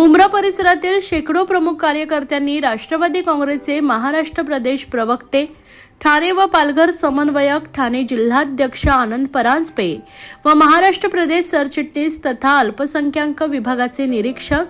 मुंब्रा परिसरातील शेकडो प्रमुख कार्यकर्त्यांनी राष्ट्रवादी काँग्रेसचे महाराष्ट्र प्रदेश प्रवक्ते ठाणे व पालघर समन्वयक ठाणे जिल्हाध्यक्ष आनंद परांजपे व महाराष्ट्र प्रदेश सरचिटणीस तथा अल्पसंख्याक विभागाचे निरीक्षक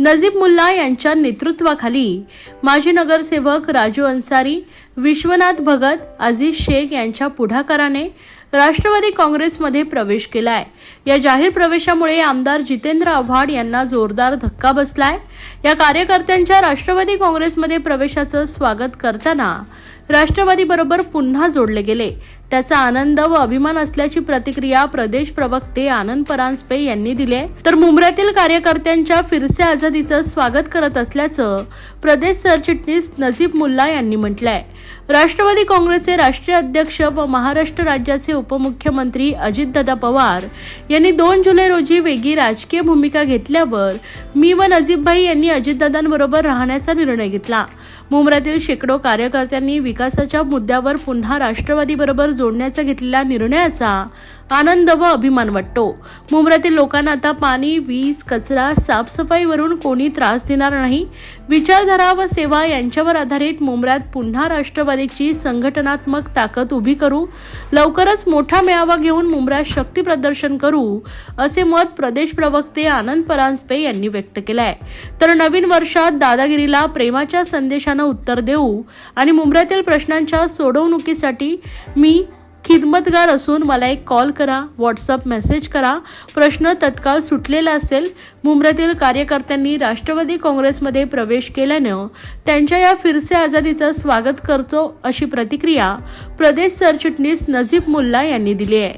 नजीब मुल्ला यांच्या नेतृत्वाखाली माजी नगरसेवक राजू अन्सारी विश्वनाथ भगत अजीज शेख यांच्या पुढाकाराने राष्ट्रवादी काँग्रेसमध्ये प्रवेश केलाय. या जाहीर प्रवेशामुळे आमदार जितेंद्र आव्हाड यांना जोरदार धक्का बसलाय. या कार्यकर्त्यांच्या राष्ट्रवादी काँग्रेसमध्ये प्रवेशाचं स्वागत करताना राष्ट्रवादी बरोबर पुन्हा जोडले गेले. त्याचा आनंद व अभिमान असल्याची प्रतिक्रिया प्रदेश प्रवक्ते आनंद परांजपे यांनी दिली तर मुंबऱ्यातील कार्यकर्त्यांच्या फिरसे आझादीचं स्वागत करत असल्याचं प्रदेश सरचिटणीस नजीब मुल्ला यांनी म्हटलंय. राष्ट्रवादी काँग्रेसचे राष्ट्रीय अध्यक्ष व महाराष्ट्र राज्याचे उपमुख्यमंत्री अजितदादा पवार यांनी दोन जुलै रोजी वेगळी राजकीय भूमिका घेतल्यावर मी व नजीबभाई यांनी अजितदादांबरोबर राहण्याचा निर्णय घेतला. मुंबऱ्यातील शेकडो कार्यकर्त्यांनी विकासाच्या मुद्द्यावर पुन्हा राष्ट्रवादीबरोबर जो जोडण्याचा घेतलेल्या निर्णयाचा आनंद व अभिमान वाटतो. मुंबईतील लोकांना आता पाणी वीज कचरा साफसफाईवरून कोणी त्रास देणार नाही. विचारधारा व सेवा यांच्यावर आधारित मुंबऱ्यात पुन्हा राष्ट्रवादीची संघटनात्मक ताकद उभी करू लवकरच मोठा मेळावा घेऊन मुंबऱ्यात शक्ती प्रदर्शन करू असे मत प्रदेश प्रवक्ते आनंद परांजपे यांनी व्यक्त केलंय. तर नवीन वर्षात दादागिरीला प्रेमाच्या संदेशानं उत्तर देऊ आणि मुंबऱ्यातील प्रश्नांच्या सोडवणुकीसाठी मी खिदमतगार असून मला एक कॉल करा व्हॉट्सअप मेसेज करा. प्रश्न तत्काळ सुटलेला असेल मुंबईतील कार्यकर्त्यांनी राष्ट्रवादी काँग्रेसमध्ये प्रवेश केल्यानं त्यांच्या या फिरसे आझादीचं स्वागत करतो अशी प्रतिक्रिया प्रदेश सरचिटणीस नजीब मुल्ला यांनी दिली आहे.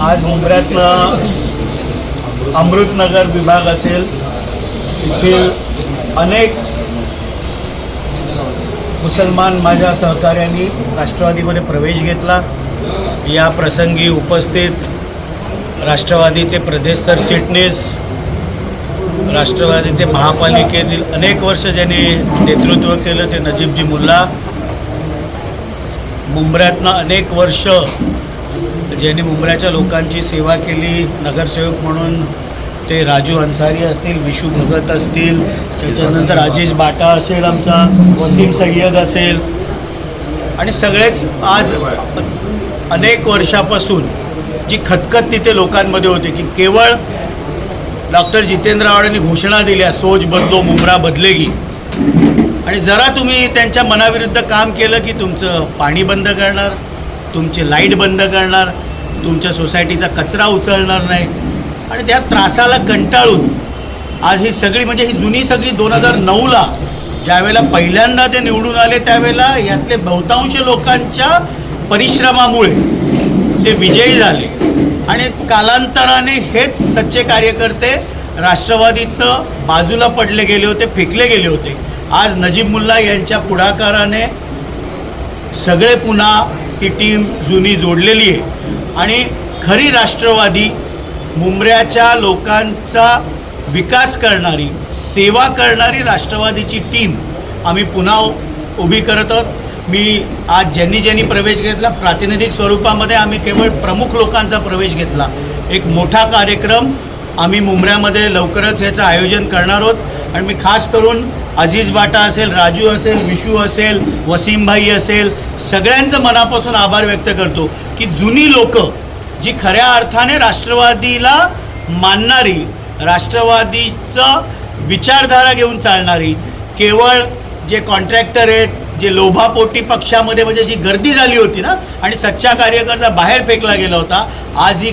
आज मुंबऱ्यातलं अमृतनगर विभाग असेल येथील अनेक मुसलमान माझ्या सहकार्यांनी राष्ट्रवादीमध्ये प्रवेश घेतला. या प्रसंगी उपस्थित राष्ट्रवादीचे प्रदेश सरचिटणीस राष्ट्रवादीचे महापालिकेतील अनेक वर्ष ज्यांनी नेतृत्व केलं ते नजीबजी मुल्ला. मुंबऱ्यातनं अनेक वर्ष ज्यांनी मुंबऱ्याच्या लोकांची सेवा केली नगरसेवक म्हणून ते राजू अन्सारी असतील विशू भगत असतील त्याच्यानंतर राजेश बाटा असेल आमचा वसीम सय्यद असेल. आणि सगळेच आज अनेक वर्षापासून जी खतखत तिथे लोकांमध्ये होते की केवळ डॉक्टर जितेंद्र आव्हाडांनी घोषणा दिल्या सोच बदलो मुमरा बदलेगी. आणि जरा तुम्ही त्यांच्या मनाविरुद्ध काम केलं की तुमचं पाणी बंद करणार तुमची लाइट बंद करणार तुमच्या सोसायटीचा कचरा उचलणार नाही. आणि त्या त्रासाला कंटाळून आज ही सगळी म्हणजे ही जुनी सगळी दोन हजार नऊला ज्यावेळेला पहिल्यांदा ते निवडून आले त्यावेळेला यातले बहुतांश लोकांच्या परिश्रमामुळे ते विजयी झाले. आणि कालांतराने हेच सच्चे कार्यकर्ते राष्ट्रवादीतनं बाजूला पडले गेले होते फेकले गेले होते. आज नजीब मुल्ला यांच्या पुढाकाराने सगळे पुन्हा ती टीम जुनी जोडलेली आहे. आणि खरी राष्ट्रवादी मुंबऱ्याच्या लोकांचा विकास करणारी सेवा करणारी राष्ट्रवादीची टीम आम्ही पुन्हा उभी करत आहोत. मी आज ज्यांनी ज्यांनी प्रवेश घेतला प्रातिनिधिक स्वरूपामध्ये आम्ही केवळ प्रमुख लोकांचा प्रवेश घेतला. एक मोठा कार्यक्रम आम्ही मुंबऱ्यामध्ये लवकरच याचं आयोजन करणार आहोत. आणि मी खास करून अजीज बाटा असेल राजू असेल विशू असेल वसीमभाई असेल सगळ्यांचं मनापासून आभार व्यक्त करतो की जुनी लोक जी खऱ्या अर्थाने राष्ट्रवादीला मानणारी राष्ट्रवादीचं विचारधारा घेऊन चालणारी केवळ जे कॉन्ट्रॅक्टर आहेत जे लोभापोटी पक्षामध्ये म्हणजे जी गर्दी झाली होती ना आणि सच्चा कार्यकर्ता बाहेर फेकला गेला होता आज ही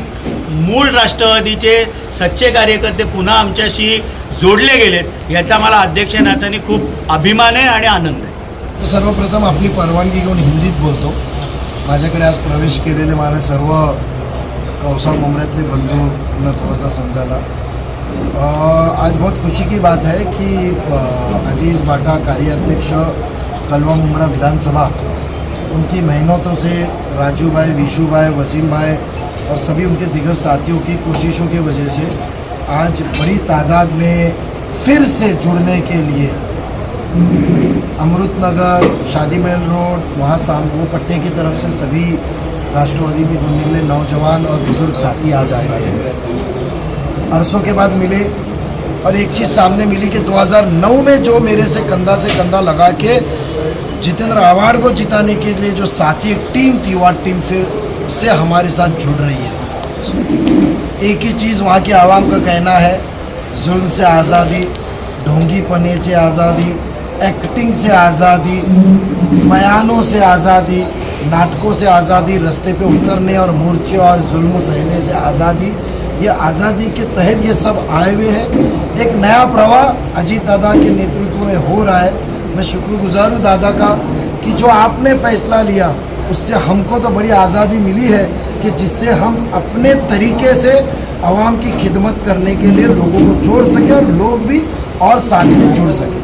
मूळ राष्ट्रवादीचे सच्चे कार्यकर्ते पुन्हा आमच्याशी जोडले गेलेत याचा मला अध्यक्ष नात्याने खूप अभिमान आहे आणि आनंद आहे. सर्वप्रथम आपली परवानगी घेऊन हिंदीत बोलतो. माझ्याकडे आज प्रवेश केलेले मला सर्व कौसा मुंबऱ्यातले बंधूंना थोडासा समजायला. आज बहुत खुशी की बात है कि अ, अजीज़ बाटा कार्याध्यक्ष कलवा मुमरा विधानसभा, उनकी मेहनतों से राजू भाई विशु भाई वसीम भाई और सभी उनके दिगर साथियों की कोशिशों की वजह से आज बड़ी तादाद में फिर से जुड़ने के लिए अमृतनगर, शादी महल रोड, वहाँ शाम वो पट्टे की तरफ़ से सभी राष्ट्रवादी में जुड़ने के लिए नौजवान और बुज़ुर्ग साथी आज आए हुए हैं। अरसों के बाद मिले और एक चीज़ सामने मिली कि 2009 में जो मेरे से कंधा से कंधा लगा के जितेंद्र अवार्ड को जिताने के लिए जो साथी, एक टीम थी वह टीम फिर से हमारे साथ जुड़ रही है। एक ही चीज़ वहाँ की आवाम का कहना है, जुल्म से आज़ादी, ढोंगी पने से आज़ादी एक्टिंग से आज़ादी, बयानों से आज़ादी, नाटकों से आज़ादी, रास्ते पे उतरने और मोर्चे और जुल्म सहने से आज़ादी, ये आज़ादी के तहत ये सब आए हुए हैं। एक नया प्रवाह अजीत दादा के नेतृत्व में हो रहा है। मैं शुक्रगुजार हूँ दादा का कि जो आपने फैसला लिया, उससे हमको तो बड़ी आज़ादी मिली है कि जिससे हम अपने तरीके से आवाम की खिदमत करने के लिए लोगों को जोड़ सकें और लोग भी और साथ में जुड़ सकें।